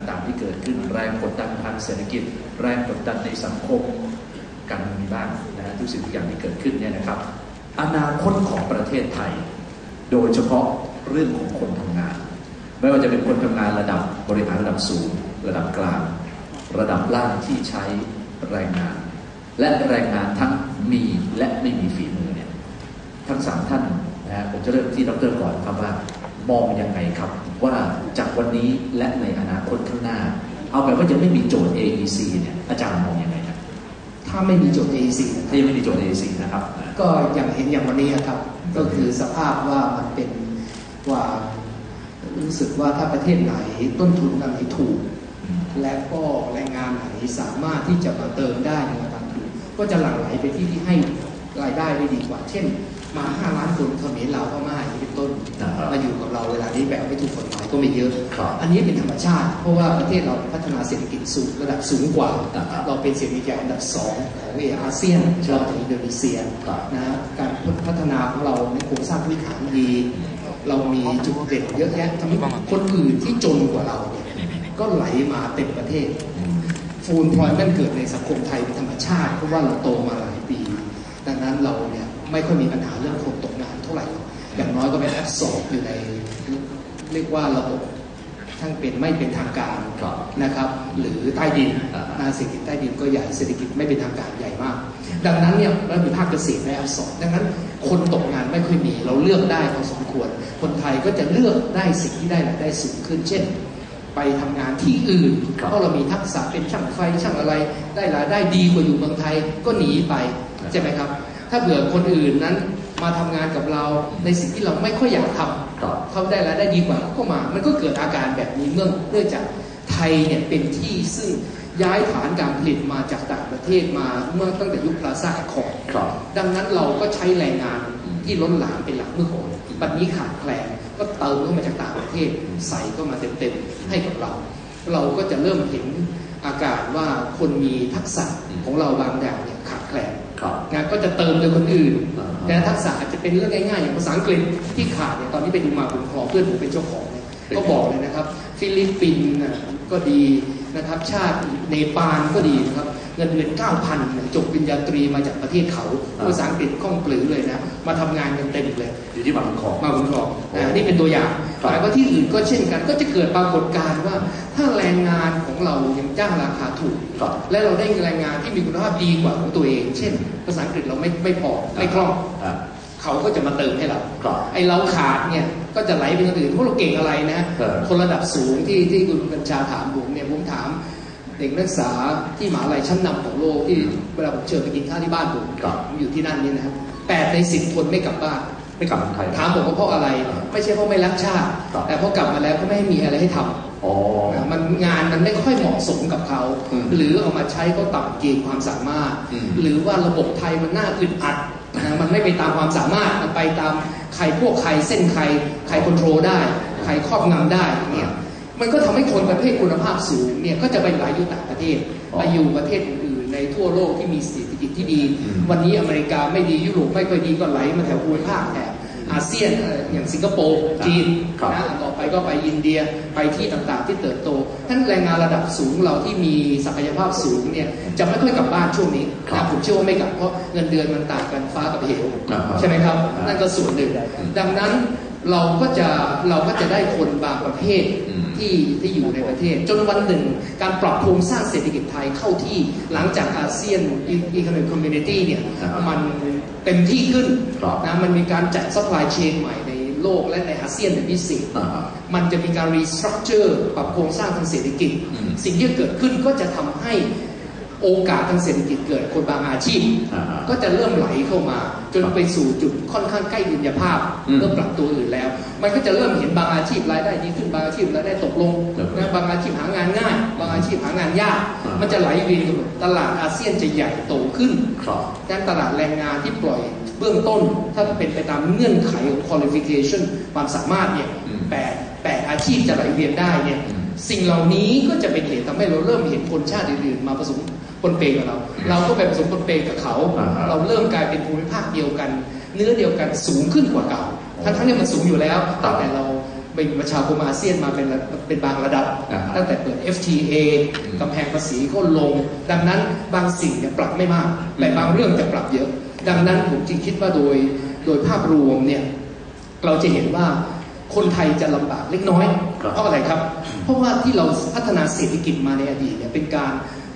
ต่างที่เกิดขึ้นแรงกดดันทางเศรษฐกิจ แรงกดดันในสังคมการมีบ้างนะฮะทุกสิ่งทุกอย่างที่เกิดขึ้นเนี่ยนะครับ อนาคตของประเทศไทย โดยเฉพาะเรื่องของคนทำงาน ไม่ว่าจะเป็นคนทำงานระดับบริหารระดับสูง ระดับกลาง ระดับล่างที่ใช้แรงงาน และแรงงานทั้งมีและไม่มีฝีมือเนี่ยทั้งสามท่านนะฮะผมจะเริ่มที่ดรก่อนครับว่ามองยังไงครับ ว่าจากวันนี้และในอนาคตข้างหน้า เอาแบบว่าจะไม่มีโจทย์ AEC เนี่ยอาจารย์มองยังไงครับถ้าไม่มีโจทย์ AEC ถ้ายังไม่มีโจทย์ AEC นะครับ ก็อย่างเห็นอย่างวันนี้ครับ ก็คือสภาพว่ามันเป็นว่ารู้สึกว่าถ้าประเทศไหนต้นทุนอันไหนถูก และก็แรงงานไหนสามารถที่จะมาเติมได้ในราคาถูกก็จะหลั่งไหลไปที่ที่ให้รายได้ได้ดีกว่า เช่น มา 5 ล้านคนเขมรลาวพม่าอย่างนี้เป็น ต้นนะครับมาอยู่กับเราเวลานี้แบบไม่ถูกกฎหมายก็ไม่เยอะครับอันนี้เป็นธรรมชาติ เพราะว่าประเทศเราพัฒนาเศรษฐกิจสูงระดับสูงกว่านะครับเราเป็นเศรษฐกิจอันดับสองของเออาเซียนรองจากอินโดนีเซียครับนะการพัฒนาของเราในโครงสร้างพื้นฐานดี เรามีจุดเด่นเยอะแยะทำให้คนอื่นที่จนกว่าเราเนี่ยก็ไหลมาเต็มประเทศฟูลพลอยมันเกิดในสังคมไทยเป็นธรรมชาติเพราะว่าเราโตมาหลายปี ดังนั้นเราเนี่ยไม่ค่อยมีปัญหาเรื่องคนตกงานเท่าไหร่ อย่างน้อยก็เป็นแอปสอบอยู่ในเรียกว่าระบบทั้งเป็นไม่เป็นทางการครับนะครับ หรือใต้ดินอ่านะเศรษฐกิจใต้ดินก็ใหญ่เศรษฐกิจไม่เป็นทางการใหญ่มาก ดังนั้นเนี่ยเรามีภาคเกษตรและแอปสอบดังนั้น คนตกงานไม่ค่อยมี เราเลือกได้พอสมควร คนไทยก็จะเลือกได้สิ่งที่ได้รายได้สูงขึ้น เช่น ไปทำงานที่อื่นครับเพราะเรามีทักษะเป็นช่างไฟช่างอะไร ได้รายได้ดีกว่าอยู่เมืองไทยก็หนีไปใช่ไหมครับ ถ้าเผื่อคนอื่นนั้น มาทำงานกับเราในสิ่งที่เราไม่ค่อยอยากทำครับเขาได้รายได้ดีกว่าเขาก็มา มันก็เกิดอาการแบบนี้เนื่องเนื่องจากไทยเนี่ยเป็นที่ซึ่งย้ายฐานการผลิตมาจากต่างประเทศมาเมื่อตั้งแต่ยุคพลาซ่าคอร์ดครับดังนั้นเราก็ใช้แรงงานที่ล้นหลามเป็นหลักเมื่อก่อนบัดนี้ขาดแคลนก็เติมเข้ามาจากต่างประเทศใส่เข้ามาเต็มๆให้กับเรา เราก็จะเริ่มเห็นอาการว่าคนมีทักษะของเราบางอย่างเนี่ยขาดแคลน ครับงานก็จะเติมโดยคนอื่นอ่าฮะแต่ทักษะอาจจะเป็นเรื่องง่ายๆ อย่างภาษาอังกฤษที่ขาดเนี่ยตอนนี้ไปดูมาบุญครองเพื่อนผมเป็นเจ้าของเนี่ยก็บอกเลยนะครับ ฟิลิปปินส์น่ะก็ดีนะครับ ชาติเนปาลก็ดีนะครับ เงินเดือน9,000จบปริญญาตรีมาจากประเทศเขาภาษาอังกฤษคล่องปลือเลยนะมาทำงานกันเต็มเลย อยู่ที่บางของมาบุญครองนะนี่เป็นตัวอย่างครับแต่ว่าที่อื่นก็เช่นกัน ก็จะเกิดปรากฏการณ์ว่า ถ้าแรงงานของเรายังจ้างราคาถูกครับและเราได้แรงงานที่มีคุณภาพดีกว่าของตัวเอง เช่น ภาษาอังกฤษเราไม่ไม่พอไม่คล่องอ่าเขาก็จะมาเติมให้เราครับไอเราขาดเนี่ยก็จะไหลไปคนอื่นเพราะเราเก่งอะไรนะเออคนระดับสูงที่ที่คุณบัญชาถามผมเนี่ยผมถาม เด็กนักศึกษาที่มหาลัยชั้นนำของโลกที่เวลาผมเชิญไปกินข้าวที่บ้านผมครับผมอยู่ที่นั่นนี่นะครับแปดในสิบคนไม่กลับบ้านไม่กลับเมืองไทยถามผมว่าเพราะอะไร ไม่ใช่เพราะไม่รักชาติครับแต่เพราะกลับมาแล้วก็ไม่ให้มีอะไรให้ทำอ๋อนะมันงานมันไม่ค่อยเหมาะสมกับเขาอืมหรือเอามาใช้ก็ต่ำเกณฑ์ความสามารถอืมหรือว่าระบบไทยมันน่าอึดอัดนะมันไม่ไปตามความสามารถมันไปตามใครพวกใครเส้นใคร ใครควบคุมได้ ใครครอบงำได้เนี่ย มันก็ทำให้คนประเภทคุณภาพสูงเนี่ยก็จะไปไหลอยู่ต่างประเทศอ๋อไปอยู่ประเทศอื่นๆในทั่วโลกที่มีเศรษฐกิจที่ดีอืมวันนี้อเมริกาไม่ดียุโรปไม่ค่อยดีก็ไหลมาแถวภูมิภาคแถบอาเซียนเอ่ออย่างสิงคโปร์จีนครับนะต่อไปก็ไปอินเดียไปที่ต่างๆที่เติบโตท่านแรงงานระดับสูงเราที่มีศักยภาพสูงเนี่ยจะไม่ค่อยกลับบ้านช่วงนี้ครับนะผมเชื่อว่าไม่กลับเพราะเงินเดือนมันต่างกันฟ้ากับเหวอ่าฮะใช่ไหมครับอ่านั่นั่นก็ส่วนหนึ่งดังนั้นเราก็จะเราก็จะได้คนบางประเภทอืม ที่ที่อยู่ในประเทศ จนวันหนึ่ง การปรับโครงสร้างเศรษฐกิจไทยเข้าที่หลังจากอาเซียนอีคโนมิคคอมมูนิตี้เนี่ยครับมันเต็มที่ขึ้นครับนะมันมีการจัดซัพพลายเชนใหม่ในโลกและในอาเซียนเป็นพิเศษอ่าฮะมันจะมีการรีสตรัคเจอร์ปรับโครงสร้างทางเศรษฐกิจอืมสิ่งที่เกิดขึ้นก็จะทำให้ โอกาสทางเศรษฐกิจเกิดคนบางอาชีพอ่าฮะก็จะเริ่มไหลเข้ามา จนครับไปสู่จุดค่อนข้างใกล้ดุลยภาพอืมเริ่มปรับตัวอื่นแล้ว มันก็จะเริ่มเห็นบางอาชีพรายได้ดีขึ้นบางอาชีพรายได้ตกลงครับนะบางอาชีพหางานง่าย บางอาชีพหางานยากอ่ามัมันจะไหลเวียนกันหมดตลาดอาเซียนจะใหญ่โตขึ้นครับด้านตลาดแรงงานที่ปล่อยเบื้องต้นถ้าเป็นไปตามเงื่อนไขของ qualification ความสามารถเนี่ยอืมแปดแปดอาชีพจะไหลเวียนได้เนี่ยอืมสิ่งเหล่านี้ก็จะเป็นเหตุทำให้เราเริ่มเห็นคนชาติอื่นๆมาผสม ปนเปกับเรา เราก็ไปผสมปนเปกับเขาอ่าฮะเราเริ่มกลายเป็นภูมิภาคเดียวกัน เนื้อเดียวกันสูงขึ้นกว่าเก่า ทั้งๆที่มันสูงอยู่แล้วตั้งแต่เราเป็นประชาคมอาเซียนมาเป็นระเป็นบางระดับอ่าฮะตั้งแต่เปิด FTA อืมกำแพงภาษีก็ลง ดังนั้นบางสิ่งเนี่ยปรับไม่มาก แต่บางเรื่องจะปรับเยอะ ดังนั้นผมจึงคิดว่าโดยโดยภาพรวมเนี่ยเราจะเห็นว่าคนไทยจะลำบากเล็กน้อยครับเพราะอะไรครับ เพราะว่าที่เราพัฒนาเศรษฐกิจมาในอดีตเนี่ยเป็นการ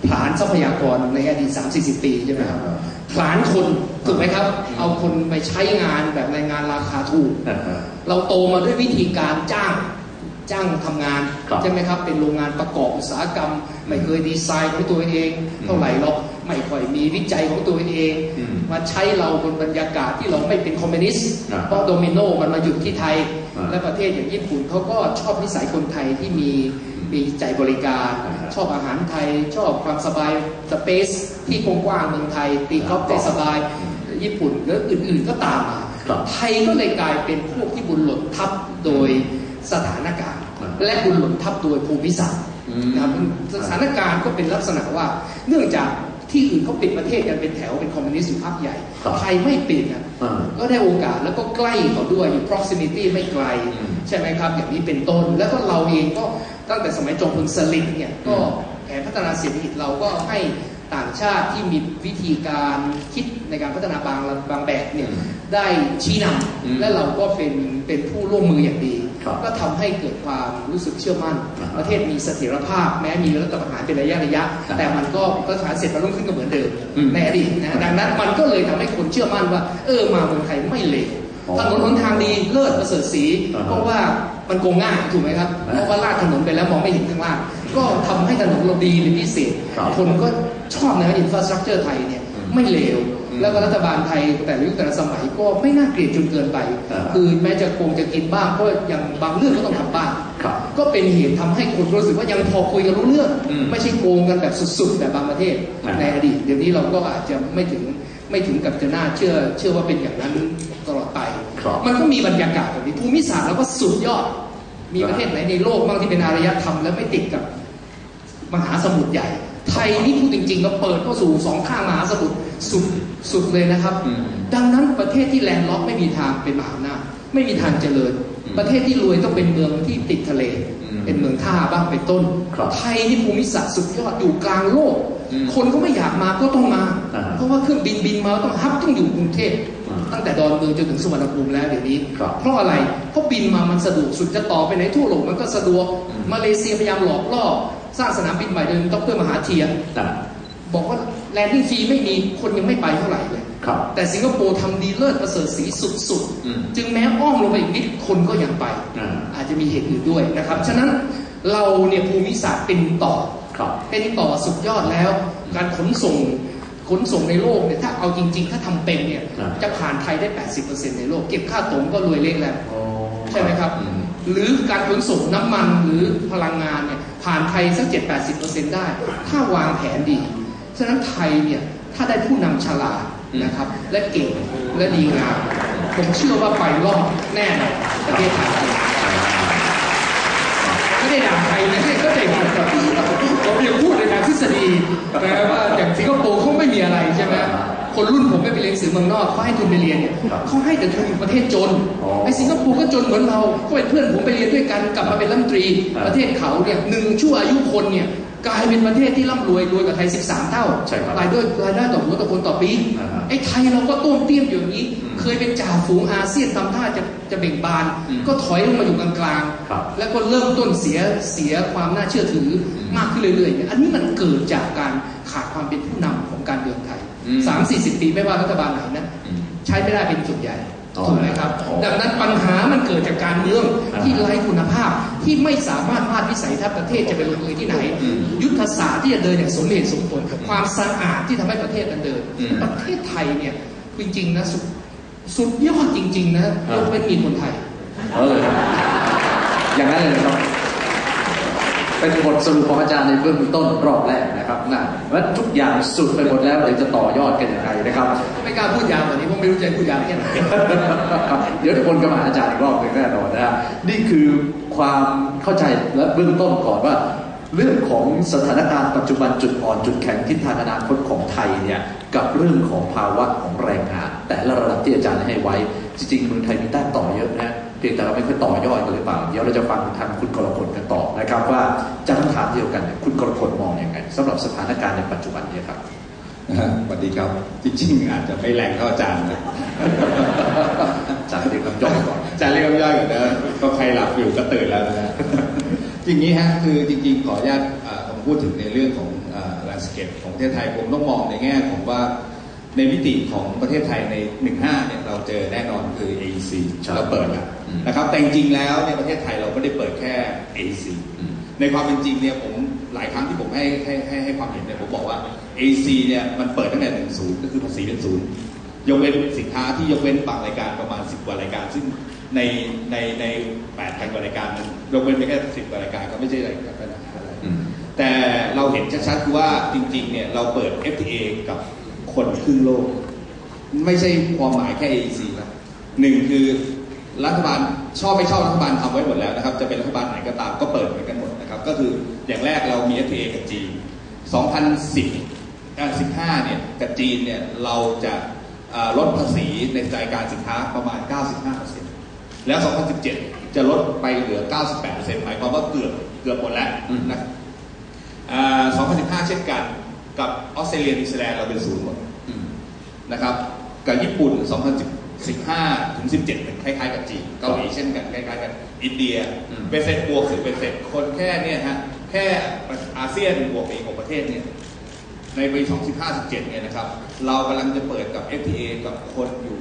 ผลาญทรัพยากรในอดีต3-40ปีใช่ไหมครับอ่าผลาญคนถูกไหมครับ เอาคนไปใช้งานแบบแรงงานราคาถูกอ่าฮะเราโตมาด้วยวิธีการจ้างจ้างทำงานครับใช่ไหมครับ เป็นโรงงานประกอบอุตสาหกรรม ไม่เคยดีไซน์ของตัวเอง เท่าไหร่หรอกไม่ค่อยมีวิจัยของตัวเองอืมมาใช้เราบนบรรยากาศที่เราไม่เป็นคอมมิวนิสต์อ่าเพราะโดมิโนมันมาหยุดที่ไทยอ่าและประเทศอย่างญี่ปุ่นเขาก็ชอบนิสัยคนไทยที่มี มีใจบริการอ่าฮะชอบอาหารไทย ชอบความสบายสเปซที่กว้างๆเมืองไทย ตีกอล์ฟได้สบาย ญี่ปุ่นและอื่นๆก็ตามมาครับไทยก็เลยกลายเป็นพวกที่บุญหล่นทับโดยสถานการณ์อ่าและบุญหล่นทับโดยภูมิศาสตร์อืมนะครับสถานการณ์ก็เป็นลักษณะว่า เนื่องจากที่อื่นเขาปิดประเทศกันเป็นแถวเป็นคอมมิวนิสต์อยู่พักใหญ่ครับไทยไม่ปิดนะอ่าก็ได้โอกาสแล้วก็ใกล้เขาด้วยอยู่ proximity ไม่ไกลอืม ใช่ไหมครับ อย่างนี้เป็นต้น แล้วก็เราเองก็ตั้งแต่สมัยจอมพลสฤษดิ์เนี่ยก็แผนพัฒนาเศรษฐกิจเราก็ให้ต่างชาติที่มีวิธีการคิดในการพัฒนาบางบางแบบเนี่ยอืมได้ชี้นอืมำและเราก็เป็นเป็นผู้ร่วมมืออย่างดีครับก็ทำให้เกิดความรู้สึกเชื่อมั่นอ่าฮะประเทศมีเสถียรภาพ แม้มีรัฐประหารเป็นระยะระยะอ่าแต่มันก็รัฐประหารเสร็จมันรุ่งขึ้นก็เหมือนเดิมอืมในอดีตนะดังนั้นมันก็เลยทำให้คนเชื่อมั่นว่า เออมาเมืองไทยไม่เลวอ๋อ ถนนหนทางดีเลิศประเสริฐสีอ่าฮะเพราะว่ามันโกงง่ายถูกไหมครับอ่าเพราะว่าลาดถนนไปแล้วมองไม่เห็นข้างล่างก็ทำให้ถนนเราดีเป็นพิเศษครับคนก็ชอบนะอินฟราสตรักเจอร์ไทยเนี่ยอืมไม่เลวอืมแล้วก็รัฐบาลไทยแต่ละยุคแต่ละสมัยก็ไม่น่าเกลียดจนเกินไปอ่าคือแม้จะโกงจะกินบ้างก็ยังบางเรื่องก็ต้องทำบ้างครับก็เป็นเหตุทำให้คนรู้สึกว่ายังพอคุยกันรู้เรื่องอืมไม่ใช่โกงกันแบบสุดๆ แบบบางประเทศอ่าในอดีตเดี๋ยวนี้เราก็อาจจะไม่ถึง ไม่ถึงกับจะน่าเชื่อเชื่อว่าเป็นอย่างนั้นตลอดไป ครับมันก็มีบรรยากาศแบบนี้ภูมิศาสตร์เราก็สุดยอด มีประเทศไหนในโลกบ้างที่เป็นอารยธรรมและไม่ติดกับมหาสมุทรใหญ่ ไทยนี่พูดจริงๆเราเปิดเข้าสู่สองข้างมหาสมุทรสุดสุดเลยนะครับ อืม ดังนั้นประเทศที่แลนด์ล็อกไม่มีทางเป็นมหาอำนาจไม่มีทางเจริญอืม ประเทศที่รวยต้องเป็นเมืองที่ติดทะเลอืมเป็นเมืองท่าบ้างเป็นต้นครับไทยนี่ภูมิศาสตร์สุดยอดอยู่กลางโลกอืมคนก็ไม่อยากมาก็ต้องมาอ่าเพราะว่าเครื่องบินบินมาต้องฮับต้องอยู่กรุงเทพอ่าตั้งแต่ดอนเมืองจนถึงสุวรรณภูมิแล้วเดี๋ยวนี้ครับเพราะอะไรเพราะบินมามันสะดวกสุดจะต่อไปไหนทั่วโลกมันก็สะดวกอืมมาเลเซียพยายามหลอกล่อสร้างสนามบินใหม่โดยดรมหาเทียนอ่าบอกว่าแลนดิ้งฟรีไม่มีคนยังไม่ไปเท่าไหร่เลยครับ แต่สิงคโปร์ทำดีเลิศประเสริฐสีสุดอืมๆจึงแม้อ้อมลงไปอีกนิดคนก็ยังไปอ่าอาจจะมีเหตุอื่นด้วยนะครับ ฉะนั้นเราเนี่ยภูมิศาสตร์เป็นต่อครับเป็นต่อสุดยอดแล้ว การขนส่งขนส่งในโลกเนี่ยถ้าเอาจริง ๆ ถ้าทำเป็นเนี่ยอ่าจะผ่านไทยได้ 80%ในโลก เก็บค่าตรงก็รวยเล็กแล้วอ๋อใช่ไหมครับอืมหรือการขนส่งน้ำมันหรือพลังงานเนี่ยผ่านไทยสัก 7-80%ได้ ถ้าวางแผนดี ฉะนั้นไทยเนี่ยถ้าได้ผู้นำฉลาด นะครับ และเก่งและดีงามผมเชื่อว่าไปรอดแน่นอนประเทศไทยไม่ได้ด่าใครนะเนี่ยก็ได้ด่าแบบผมยังพูดในทางทฤษฎีนะว่าอย่างสิงคโปร์เขาไม่มีอะไรใช่ไหมคนรุ่นผมไม่ไปเรียนหนังสือเมืองนอกเขาให้ทุนไปเรียนเนี่ยเขาให้แต่ทุนประเทศจนไอ้สิงคโปร์ก็จนเหมือนเราก็เป็นเพื่อนผมไปเรียนด้วยกันกลับมาเป็นรัฐมนตรี ประเทศเขาเนี่ยหนึ่งชั่วอายุคนเนี่ย กลายเป็นประเทศที่ร่ำรวยรวยกว่าไทย 13 เท่าใช่ครับรายได้รายได้ต่อหัวต่อคนต่อปีอ่าฮะไอ้ไทยเราก็ต้วมเตี้ยมอยู่อย่างนี้อืมเคยเป็นจ่าฝูงอาเซียนทำท่าจะจะเบ่งบานอืมก็ถอยลงมาอยู่กลางครับๆแล้วก็เริ่มต้นเสียเสียความน่าเชื่อถืออมากขึ้นเรื่อยๆเนี่ยอันนี้มันเกิดจากการขาดความเป็นผู้นำของการเมืองไทยอืมสามสี่สิบปีไม่ว่ารัฐบาลไหนนะอืมใช้ไม่ได้เป็นส่วนใหญ่อ๋อ ถูกไหมครับอ๋อดังนั้นปัญหามันเกิดจากการเมืองอ่าที่ไร้คุณภาพที่ไม่สามารถวาดวิสัยทัศน์ประเทศจะไปลงเอยที่ไหนอืมยุทธศาสตร์ที่จะเดินอย่างสมเหตุสมผลความสะอาดที่ทำให้ประเทศมันเดินอืมประเทศไทยเนี่ยจริงๆนะสุดสุดยอดจริง ๆ นะยกเว้นมีคนไทยเอออย่างนั้นเลยนะครับเป็นบทสรุปของอาจารย์ในเบื้องต้นรอบแรกนะครับนะว่าทุกอย่างสุดไปหมดแล้วเดี๋ยวจะต่อยอดกันยังไง นะครับ ไม่กล้าพูดยาวกว่านี้เพราะไม่รู้จะพูดยาวแค่ไหนเดี๋ยวทุกคนก็มาหาอาจารย์อีกรอบหนึ่งแน่นอนนะฮะนี่คือความเข้าใจและเบื้องต้นก่อนว่า เรื่องของสถานการณ์ปัจจุบันจุดอ่อนจุดแข็งทิศทางอนาคตของไทยเนี่ยกับเรื่องของภาวะของแรงงาน แต่ละระดับที่อาจารย์ให้ไว้ จริงๆเมืองไทยมีแต้มต่อเยอะนะพียงแต่เราไม่ค่อยต่อยอดกันหรือเปล่า เดี๋ยวเราจะฟังทางคุณกรกฎกันต่อนะครับว่าจะคำถามเดียวกันเนี่ยคุณกรกฎมองยังไงสำหรับสถานการณ์ในปัจจุบันเนี้ครับนะฮะ สวัสดีครับ จริงๆ อาจจะไม่แรงเท่าอาจารย์นะจากเรียนคำย่อยก่อนอาจารย์เรียกย่อยก่อนนะก็ใครหลับอยู่ก็ตื่นแล้วนะฮะอย่างนี้ฮะคือจริงๆ ขออนุญาตอ่าผมพูดถึงในเรื่องของแลนด์สเคปของประเทศไทยผมต้องมองในแง่ของว่าในมิติของประเทศไทยใน 15 เนี่ยเราเจอแน่นอนคือ AEC ใช่เราเปิดแล้วอืมนะครับแต่จริงๆแล้วในประเทศไทยเราไม่ได้เปิดแค่ AEC อืมในความเป็นจริงเนี่ยผม หลายครั้งที่ผมให้ให้ให้ให้ความเห็นเนี่ยผมบอกว่า AC เนี่ยมันเปิดตั้งแต่หนึ่งศูนย์ก็คือภาษีเป็นศูนย์ยกเว้นสินค้าที่ยกเว้นบางรายการประมาณ 10 กว่ารายการ ซึ่งในในในแปดพันกว่ารายการนั้นยกเว้นไปแค่สิบกว่ารายการก็ไม่ใช่อะไรกันปัญหาอะไรอืมแต่เราเห็นชัดๆคือว่าจริงๆเนี่ยเราเปิด FTA กับคนครึ่งโลก ไม่ใช่ความหมายแค่ AEC นะหนึ่งคือรัฐบาลชอบไม่ชอบรัฐบาลทำไว้หมดแล้วนะครับ จะเป็นรัฐบาลไหนก็ตามก็เปิดเหมือนกันหมดนะครับ ก็คืออย่างแรกเรามี FTA กับจีน 2010อ่า15 เนี่ยกับจีนเนี่ยเราจะอ่าลดภาษีในรายการสินค้าประมาณ 95%แล้ว 2017 จะลดไปเหลือ 98%หมายความว่าเกือบเกือบหมดแล้วอืมนะครับอ่า2015 เช่นกันกับออสเตรเลียนิวซีแลนด์เราเป็นศูนย์หมดอืมนะครับกับญี่ปุ่น 2015 ถึง 17 เป็นคล้ายๆกับจีนเกาหลีเช่นกันคล้ายๆกันอินเดียอืม เป็นเซ็นบวกสิเป็นเซ็นคนแค่เนี่ยฮะแค่อาเซียนบวกเองของประเทศเนี่ยในปี 2015 17 เนี่ยนะครับ เรากำลังจะเปิดกับ FTA กับคนอยู่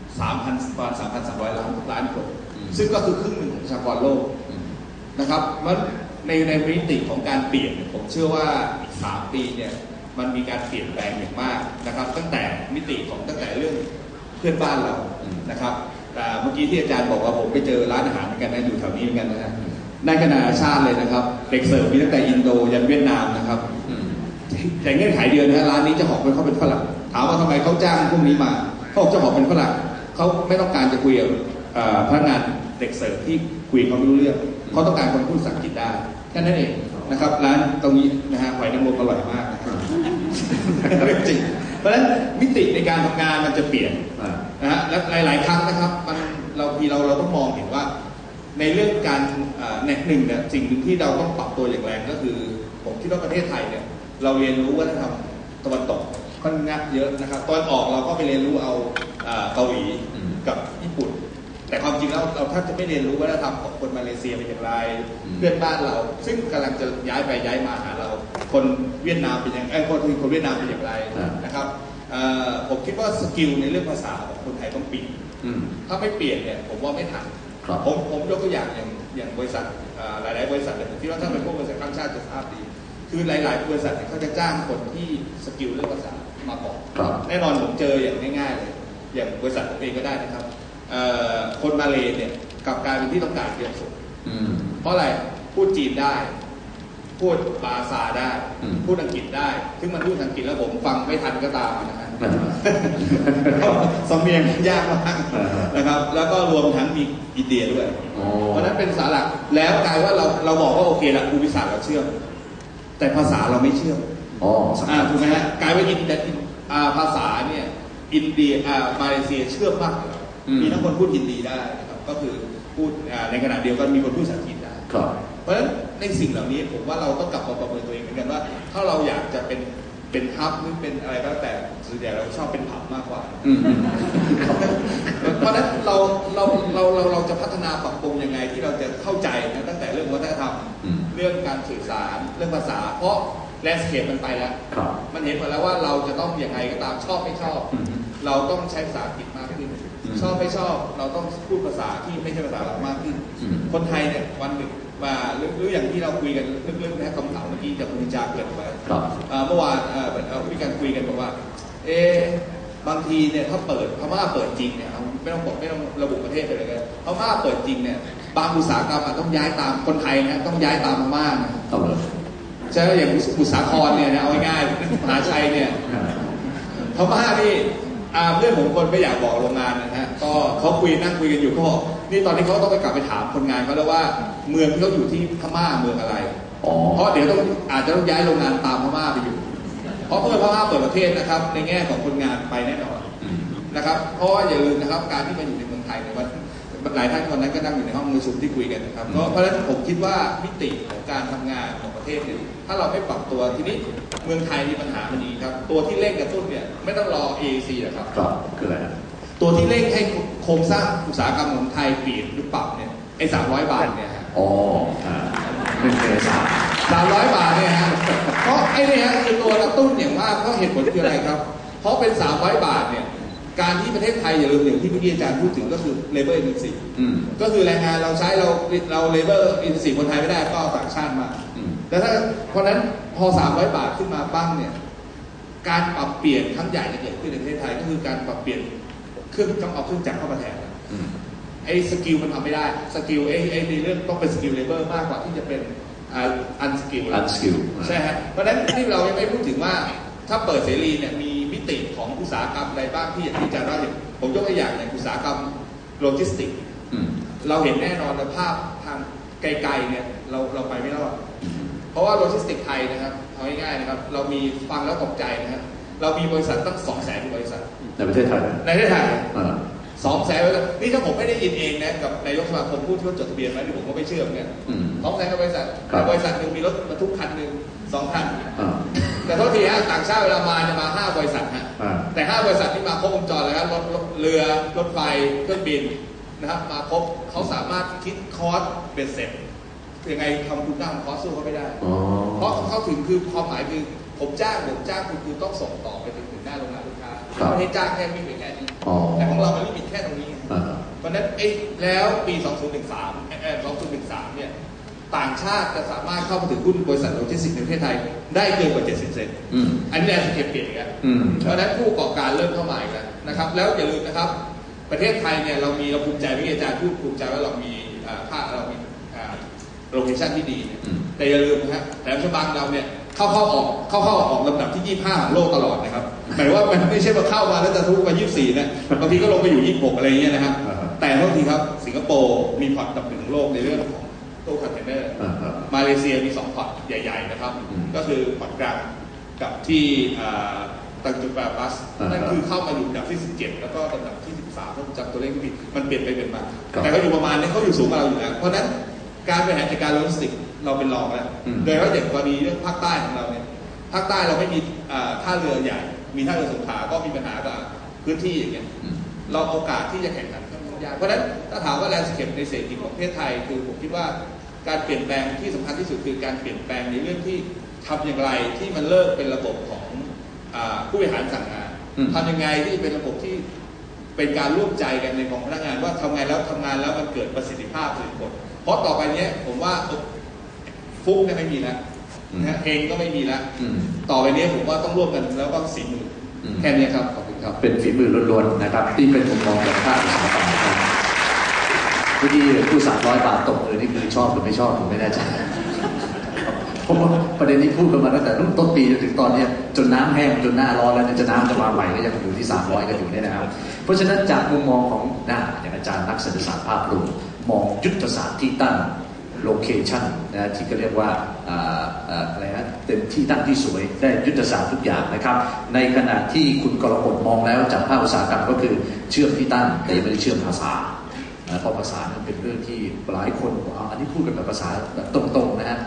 3,000ประมาณ3,300 ล้านล้านคน อืม ซึ่งก็คือครึ่งหนึ่งของประชากรโลกอืมนะครับมันในในมิติของการเปลี่ยนเนี่ยผมเชื่อว่าอีกสามปีเนี่ยมันมีการเปลี่ยนแปลงอย่างมากนะครับ ตั้งแต่มิติของตั้งแต่เรื่องเพื่อนบ้านเรานะครับอ่เมื่อกี้ที่อาจารย์บอกว่าผมไปเจอร้านอาหารเหมือนกันนะอยู่แถวนี้เหมือนกันนะฮะในขนาดชาติเลยนะครับ เด็กเสิร์ฟมีตั้งแต่อินโดยันเวียดนามนะครับแต่เงื่อนไขเดียวนะฮะร้านนี้เจะของเป็นเขาเป็นฝรั่งถามว่าทำไมเขาจ้างพวกนี้มาเขาบอกเจ้าของเป็นฝรั่งเขาไม่ต้องการจะคุยกับพนักงานเด็กเสิร์ฟที่คุยเขาไม่รู้เรื่องเขาต้องการคนพูดภาษาอังกฤษได้แค่นั้นเองนะครับ ร้านตรงนี้นะฮะหอยนางรมอร่อยมากนะครับเรื่องจริง เพราะฉะนั้นมิติในการทำงานมันจะเปลี่ยนอ่านะฮะและหลาย ๆ ครั้งนะครับมันเราทีเราเราต้องมองเห็นว่า ในเรื่องการอ่าในหนึ่งเนี่ยสิ่งหนึ่งที่เราต้องปรับตัวอย่างแรงก็คือ ผมคิดว่าประเทศไทยเนี่ยเราเรียนรู้วัฒนธรรมตะวันตกค่อนข้างเยอะนะครับตอนออกเราก็ไปเรียนรู้เอาอ่าเกาหลีอืมกับญี่ปุ่น แต่ความจริงแล้วเราแทบจะไม่เรียนรู้วัฒนธรรมของคนมาเลเซียเป็นอย่างไรอืมเพื่อนบ้านเรา ซึ่งกำลังจะย้ายไปย้ายมาหาเรา คนเวียดนามเป็นอย่างไอ้ยคนคนเวียดนามเป็นอย่างไรอ่านนะครับเอ่อผมคิดว่าสกิลในเรื่องภาษาของคนไทยต้องเปลี่ยนอืมถ้าไม่เปลี่ยนเนี่ยผมว่าไม่ทันครับผมผมยกตัวอย่างอย่างอย่างบริษัทอ่าหลาย ๆ บริษัทเนี่ยผมคิดว่าถ้าเป็นพวกบริษัทข้ามชาติจะทราบดี คือหลาย ๆ บริษัทเนี่ยเขาจะจ้างคนที่สกิลเรื่องภาษามาก่อนครับแน่นอนผมเจออย่างง่ายๆเลย อย่างบริษัทผมเองก็ได้นะครับเอ่อคนมาเลเนี่ยกลับกลายเป็นที่ต้องการเรียนสูงอืมเพราะอะไรพูดจีนได้ พูดภาษาได้อืมพูดอังกฤษได้ ซึ่งมันพูดอังกฤษแล้วผมฟังไม่ทันก็ตามนะฮะอ่าสำเนียงยากมากอ่าฮะนะครับ แล้วก็รวมทั้งมีอินเดียด้วยอ๋อเพราะฉะนั้นเป็นภาษาหลัก แล้วกลายว่าเราเราบอกว่าโอเคละภูมิศาสตร์เราเชื่อม แต่ภาษาเราไม่เชื่อมอ๋อสำอ่าคัญถูกไหมฮะกลายว่าอินเดียอ่าภาษาเนี่ยอินเดียอ่ามาเลเซียเชื่อมมากกว่าเราอืมมีทั้งคนพูดฮินดีได้นะครับ ก็คือพูดอ่าในขณะเดียวกันมีคนพูดภาษาอังกฤษได้ครับ เพราะฉะนั้นในสิ่งเหล่านี้ผมว่าเราต้องกลับมาประเมินตัวเองเหมือนกันว่า ถ้าเราอยากจะเป็นเป็นฮับหรือเป็นอะไรก็แล้วแต่ส่วนใหญ่เราชอบเป็นผับมากกว่าเพราะฉะนั้นเราเราเราเราเราจะพัฒนาปรับปรุงยังไงที่เราจะเข้าใจนะตั้งแต่เรื่องวัฒนธรรมเรื่องการสื่อสารเรื่องภาษา เพราะ แลนด์สเคปมันไปแล้ว ครับ มันเห็นหมดแล้วว่าเราจะต้องอย่างไรก็ตามชอบไม่ชอบ อืมเราต้องใช้ภาษาอังกฤษมากขึ้น อืมชอบไม่ชอบเราต้องพูดภาษาที่ไม่ใช่ภาษาเรามากขึ้น อืม คนไทยเนี่ยวันหนึ่งมาหรือหรืออย่างที่เราคุยกันเรื่องๆนะคำถามเมื่อกี้จากคุณจาเกิดไปครับ เอ่อเมื่อวานเอ่อเรามีการคุยกันบอกว่า เอ๊ะบางทีเนี่ยถ้าเปิดพม่าเปิดจริงเนี่ยเอาไม่ต้องบอกไม่ต้องระบุประเทศไปเลยก็ได้พม่าเปิดจริงเนี่ยบางอุตสาหกรรมอะต้องย้ายตามคนไทยนะต้องย้ายตามพม่านะ เอาเลย ใช่ไหมอย่างอุตสาหกรณ์เนี่ยนะเอาง่ายๆมหาชัยเนี่ยอ่าพม่านี่อ่าเพื่อนผมคนไม่อยากบอกโรงงานนะฮะก็เขาคุยนั่งคุยกันอยู่เขาบอกนี่ตอนนี้เขาต้องไปกลับไปถามคนงานเขาแล้วว่าเมืองที่เขาอยู่ที่พม่าเมืองอะไรอ๋อเพราะเดี๋ยวต้องอาจจะต้องย้ายโรงงานตามพม่าไปอยู่ เพราะเมื่อพม่าเปิดประเทศนะครับ ในแง่ของคนงานไปแน่นอนอืมนะครับ เพราะว่าอย่าลืมนะครับ การที่มาอยู่ในเมืองไทยเนี่ยวัน หลายท่านคนนั้นก็นั่งอยู่ในห้องประชุมที่คุยกันนะครับอืมก็เพราะฉะนั้นผมคิดว่ามิติของการทำงานของประเทศเนี่ยถ้าเราไม่ปรับตัวทีนี้เมืองไทยมีปัญหามันนี้ครับตัวที่เร่งกระตุ้นเนี่ยไม่ต้องรอ AEC หรอกครับครับคืออะไรฮะตัวที่เร่งให้โครงสร้างอุตสาหกรรมของไทยเปลี่ยนหรือปรับเนี่ยไอ้สามร้อยบาทเนี่ยฮะอ๋ออ่าหนึ่งเมษาสามร้อยบาทเนี่ยฮะเพราะไอ้เนี่ยฮะคือตัวกระตุ้นอย่างมากเพราะเหตุผลคืออะไรครับ เพราะเป็นสามร้อยบาทเนี่ย การที่ประเทศไทยอย่าลืมอย่างที่เมื่อกี้อาจารย์พูดถึงก็คือ labor intensive อืมก็คือแรงงานเราใช้เราเรา labor intensive คนไทยไม่ได้ก็เอาต่างชาติมาอืมแต่ถ้าเพราะฉะนั้นพอ 300 บาทขึ้นมาบ้างเนี่ย การปรับเปลี่ยนครั้งใหญ่จะเกิดขึ้นในประเทศไทยก็คือการปรับเปลี่ยนเครื่องต้องเอาเครื่องจักรเข้ามาแทนอืมไอ้สกิลมันทำไม่ได้สกิลไอ้ไอ้ในเรื่องต้องเป็นสกิลเลเบอร์มากกว่าที่จะเป็นอันสกิล unskill ใช่ฮะเพราะฉะนั้นที่เรายังไม่พูดถึงว่าถ้าเปิดเสรีเนี่ยมีมิ ติของอุตสาหกรรมอะไรบ้างที่อย่างที่อาจารย์ว่าผมยกตัวอย่างอย่างอุตสาหกรรมโลจิสติกส์เราเห็นแน่นอนในภาพทางไกลๆเนี่ยเราเราไปไม่รอดเพราะว่าโลจิสติกส์ไทยนะครับเอาง่ายๆนะครับ เรามีฟังแล้วตกใจนะครับเรามีบริษัทตั้งสองแสนบริษัทในประเทศไทยในประเทศไทย สองแสนบริษัทนี่ถ้าผมไม่ได้ยินเองนะกับนายกสมาคมผู้ที่เขาจดทะเบียนไว้ที่ผมก็ไม่เชื่อเหมือนกันอืมสองแสนกว่าบริษัทครับแต่บริษัทหนึ่งมีรถบรรทุกคันหนึ่งสองคันอ่าแต่โทษทีฮะต่างชาติเวลามาจะมาห้าบริษัทฮะอ่าแต่ห้าบริษัทที่มาครบวงจรเลยครับรถรถเรือรถไฟเครื่องบินนะครับ มาครบเขาสามารถคิดคอร์สเป็นเสร็จยังไงทำคุณค่าของคอร์สสู้เขาไม่ได้อ๋อเพราะเขาถึงคือความหมายคือผมจ้างผมจ้างคุณคือต้องส่งต่อไปถึงถึงหน้าโรงงานลูกค้าครับไม่ให้จ้างแค่วิ่งไป แค่นี้อ๋อแต่ของเรามันลิมิตแค่ตรงนี้อ่าเพราะฉะนั้นไอ้แล้วปี 2013เอ่อ2013 เนี่ย ต่างชาติจะสามารถเข้ามาถึงหุ้นบริษัทโลจิสติกส์ในประเทศไทย ได้เกินกว่า 70 เซนอืมอันนี้แรงสเก็ตเปลี่ยนอีกแล้วอืมเพราะฉะนั้นผู้ประกอบการเริ่มเข้ามาอีกแล้วนะครับ แล้วอย่าลืมนะครับ ประเทศไทยเนี่ยเรามีเราภูมิใจที่อาจารย์พูดภูมิใจว่าเรามีอ่าค่าเรามีโลเคชั่นที่ดีเนี่ยอืมแต่อย่าลืมนะฮะแหลมฉบังเราเนี่ย เข้าเข้าออกเข้าเข้าออกลำดับที่ 25 ของโลกตลอดนะครับหมายว่ามันไม่ใช่ว่าเข้ามาแล้วจะทุกมา24 นะบางทีก็ลงไปอยู่ 26 อะไรอย่างเงี้ยนะครับอ่าฮะแต่บางทีครับสิงคโปร์มีพอร์ตอันดับหนึ่งของโลกในเรื่องของตู้คอนเทนเนอร์อ่าครับมาเลเซียมีสองพอร์ตใหญ่ ๆ นะครับอืมก็คือพอร์ตกลางกับที่อ่าตังจุดบาบัสอ่านั่นครับคือเข้ามาอยู่อันดับที่ 17 แล้วก็อันดับที่ 13ถ้าผมจำตัวเลขไม่ผิดมันเปลี่ยนไปเปลี่ยนมาครับแต่เขาอยู่ประมาณนี้เขาอยู่สูงกว่าเราอยู่แล้วเพราะฉะนั้นการบริหารจัดการโลจิสติกส์ เราเป็นรองแล้วอืมโดยเฉพาะอย่างกรณีเรื่องภาคใต้ของเราเนี่ยภาคใต้เราไม่มีอ่าท่าเรือใหญ่ มีท่าเรือสงขลาก็มีปัญหากับพื้นที่อย่างเงี้ยอืมเราโอกาสที่จะแข่งขันค่อนข้างยากเพราะฉะนั้นถ้าถามว่าแลนด์สเคปในเศรษฐกิจของประเทศไทยคือผมคิดว่าการเปลี่ยนแปลงที่สำคัญที่สุดคือการเปลี่ยนแปลงในเรื่องที่ทำอย่างไรที่มันเลิกเป็นระบบของอาผู้บริหารสั่งงานอืมทำยังไงที่เป็นระบบที่เป็นการร่วมใจกันในของพนักงานว่าทำไงแล้วทำงานแล้วมันเกิดประสิทธิภาพประสิทธิผลเพราะต่อไปเนี้ยผมว่า ฟุกเนี่ยไม่มีแล้วนะฮะเองก็ไม่มีแล้วอืมต่อไปเนี้ยผมว่าต้องร่วมกันแล้วก็สีมืออมแค่เนี้ยครับขอบคุณครับเป็นฝีมือล้วนๆนะครับที่เป็นมุมมองจากภาคอุตสาหกรรมนะครับเมื่อกี้ผู้สามร้อยบาทตกเลยนี่คือชอบหรือไม่ชอบผมไม่แน่ใจเพราะว่าประเด็นนี้พูดกันมาตั้งแต่รุ่นต้นปีจนถึงตอนเนี้ยจนน้ำแห้งจนหน้าร้อนแล้วเนี่ยจะน้ำจะมาใหม่ก็ยังอยู่ที่ 300 กันอยู่เนี่ยนะครับ เพราะฉะนั้นจากมุมมองของหน้าอย่างอาจารย์นักเศรษฐศาสตร์ภาพรวมมองยุทธศาสตร์ที่ตั้ง โลเคชันนะที่ก็เรียกว่าอะไรนะเป็นที่ตั้งที่สวยได้ยุทธศาสตร์ทุกอย่างนะครับ ในขณะที่คุณกรกฎมองแล้วจากภาคอุตสาหกรรมก็คือเชื่อมที่ตั้งแต่ไม่ได้เชื่อมภาษานะเพราะภาษานั้นเป็นเรื่องที่หลายคนอันนี้พูดกันแบบภาษาแบบตรงๆนะฮะ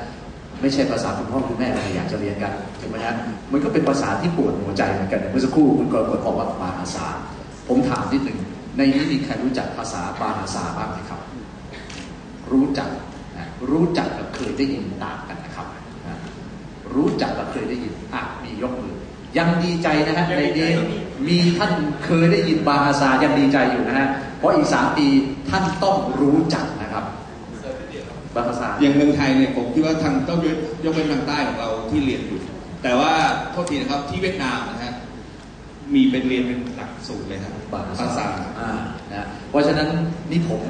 ไม่ใช่ภาษาคุณพ่อคุณแม่อะไรอยากจะเรียนกันถูกไหมฮะมันก็เป็นภาษาที่ปวดหัวใจเหมือนกันเมื่อสักครู่คุณกรกฎบอกว่าภาษาผมถามนิดหนึ่งในนี้มีใครรู้จักภาษาบาฮาซาบ้างไหมครับ รู้จัก รู้จักกับเคยได้ยินต่างกันนะครับนะรู้จักกับเคยได้ยินอะมียกมือ ยังดีใจนะฮะในนี้มีท่านเคยได้ยินบาฮาซายังดีใจอยู่นะฮะเพราะอีกสามปีท่านต้องรู้จักนะครับบาฮาซาอย่างเมืองไทยเนี่ยผมคิดว่าทางต้องยกยกเว้นทางใต้ของเราที่เรียนอยู่ แต่ว่าโทษทีนะครับที่เวียดนามนะฮะมีเป็นเรียนเป็นหลักสูตรเลยครับบาฮาภาษาอ่านะเพราะฉะนั้นนี่ผม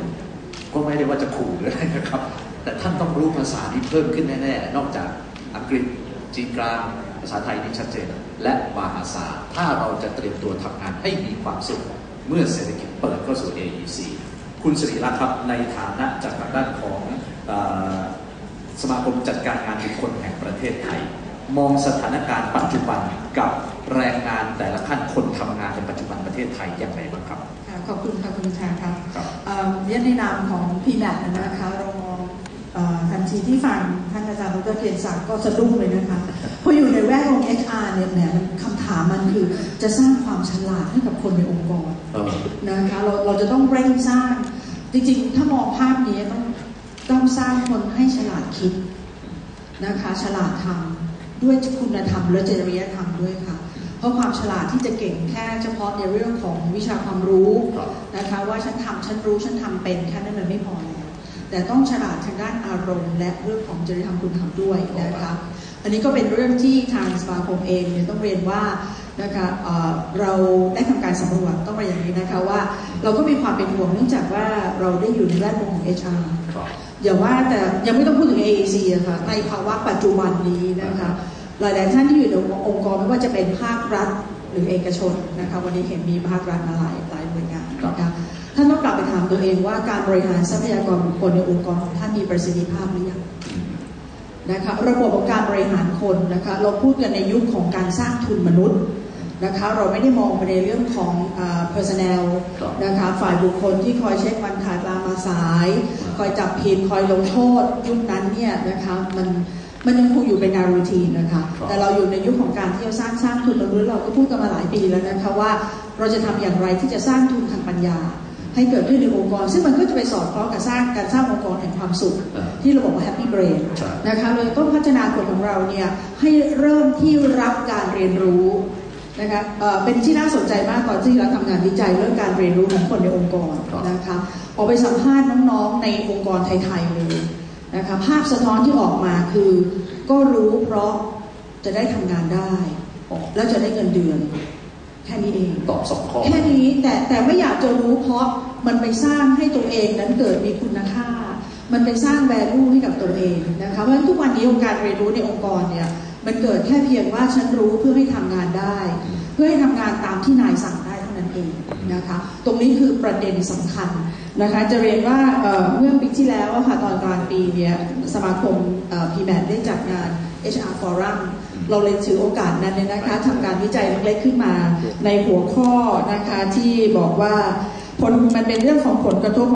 ก็ไม่ได้ว่าจะขู่หรืออะไรนะครับ แต่ท่านต้องรู้ภาษานี้เพิ่มขึ้นแน่ๆ นอกจากอังกฤษจีนกลางภาษาไทยนี่ชัดเจน และบาฮาซาถ้าเราจะเตรียมตัวทำงานให้มีความสุข เมื่อเศรษฐกิจเปิดเข้าสู่ AEC คุณสิริรัตน์ครับ ในฐานะจากทางด้านของเออสมาคมจัดการงานบุคคลแห่งประเทศไทย มองสถานการณ์ปัจจุบันกับแรงงานแต่ละขั้นคนทำงานในปัจจุบันประเทศไทยอย่างไรบ้างครับค่ะขอบคุณค่ะคุณชาครับครับเอ่อเรียนในนามของ PMAT นะคะ ทันทีที่ฟังท่านอาจารย์ดรเกียรติศักดิ์ก็สะดุ้งเลยนะคะเพราะอยู่ในแวดวง HR เนี่ยแหมมันคำถามมันคือจะสร้างความฉลาดให้กับคนในองค์กรเออนะคะเราเราจะต้องเร่งสร้างจริงๆ ถ้ามองภาพนี้ต้องต้องสร้างคนให้ฉลาดคิดนะคะฉลาดทำด้วยคุณธรรมและจริยธรรมด้วยค่ะ เพราะความฉลาดที่จะเก่งแค่เฉพาะในเรื่องของวิชาความรู้ครับนะคะว่าฉันทำฉันรู้ฉันทำเป็นแค่นั้นมันไม่พอแล้ว แต่ต้องฉลาดทางด้านอารมณ์ และเรื่องของจริยธรรมคุณธรรมด้วยนะคะอันนี้ก็เป็นเรื่องที่ทางสมาคมเองเนี่ยต้องเรียนว่านะคะเเราได้ทำการสำรวจต้องเรียนอย่างนี้นะคะว่า เราก็มีความเป็นห่วงเนื่องจากว่าเราได้อยู่ในแวดวงของ HR ครับอย่าว่าแต่ยังไม่ต้องพูดถึง AEC อะค่ะในภาวะปัจจุบันนี้นะคะหลายๆท่านที่อยู่ในองค์กรไม่ว่าจะเป็นภาครัฐหรือเอกชนนะคะวันนี้เห็นมีภาครัฐมาหลาย ท่านต้องกลับไปถามตัวเองว่าการบริหารทรัพยากรบุคคลในองค์กรของท่านมีประสิทธิภาพหรือยังนะคะระบบของการบริหารคนนะคะเราพูดกันในยุคของการสร้างทุนมนุษย์นะคะเราไม่ได้มองไปในเรื่องของเอ่อ personnel ครับนะคะฝ่ายบุคคลที่คอยเช็ควันขาดลามาสาย คอยจับผิดคอยลงโทษ ยุคนั้นเนี่ยนะคะมันมันยังคงอยู่เป็นงานรูทีนนะคะครับแต่เราอยู่ในยุคของการที่จะสร้างสร้างทุนมนุษย์เราก็พูดกันมาหลายปีแล้วนะคะว่าเราจะทำอย่างไรที่จะสร้างทุนทางปัญญา ให้เกิดขึ้นในองค์กร ซึ่งมันก็จะไปสอดคล้องกับสร้างการสร้างองค์กรแห่งความสุขอ่าที่เราบอกว่า Happy Brain ใช่นะคะเลยต้องพัฒนาคนของเราเนี่ยให้เริ่มที่รับการเรียนรู้นะคะเอ่อเป็นที่น่าสนใจมากตอนที่เราทำงานวิจัยเรื่องการเรียนรู้ของคนในองค์กรครับนะคะออกไปสัมภาษณ์น้องๆในองค์กรไทยๆเลยนะคะภาพสะท้อนที่ออกมาคือก็รู้เพราะจะได้ทำงานได้อ๋อแล้วจะได้เงินเดือน แค่นี้เองตอบสองข้อแค่นี้แต่แต่ไม่อยากจะรู้เพราะมันไปสร้างให้ตัวเองนั้นเกิดมีคุณค่า มันไปสร้างแวลูให้กับตัวเองนะคะเพราะฉะนั้นทุกวันนี้องค์การเรียนรู้ในองค์กรเนี่ยมันเกิดแค่เพียงว่าฉันรู้เพื่อให้ทำงานได้ เพื่อให้ทำงานตามที่นายสั่งได้เท่านั้นเองนะคะตรงนี้คือประเด็นสำคัญนะคะจะเรียนว่าเอ่อเมื่อปีที่แล้วอะค่ะตอนกลางปีเนี่ยสมาคมพีแมได้จัดงาน HR Forum เราเลยถือโอกาสนั้นเนี่ยนะคะทำการวิจัยเล็กๆขึ้นมา ในหัวข้อนะคะที่บอกว่าผลมันเป็นเรื่องของผลกระทบ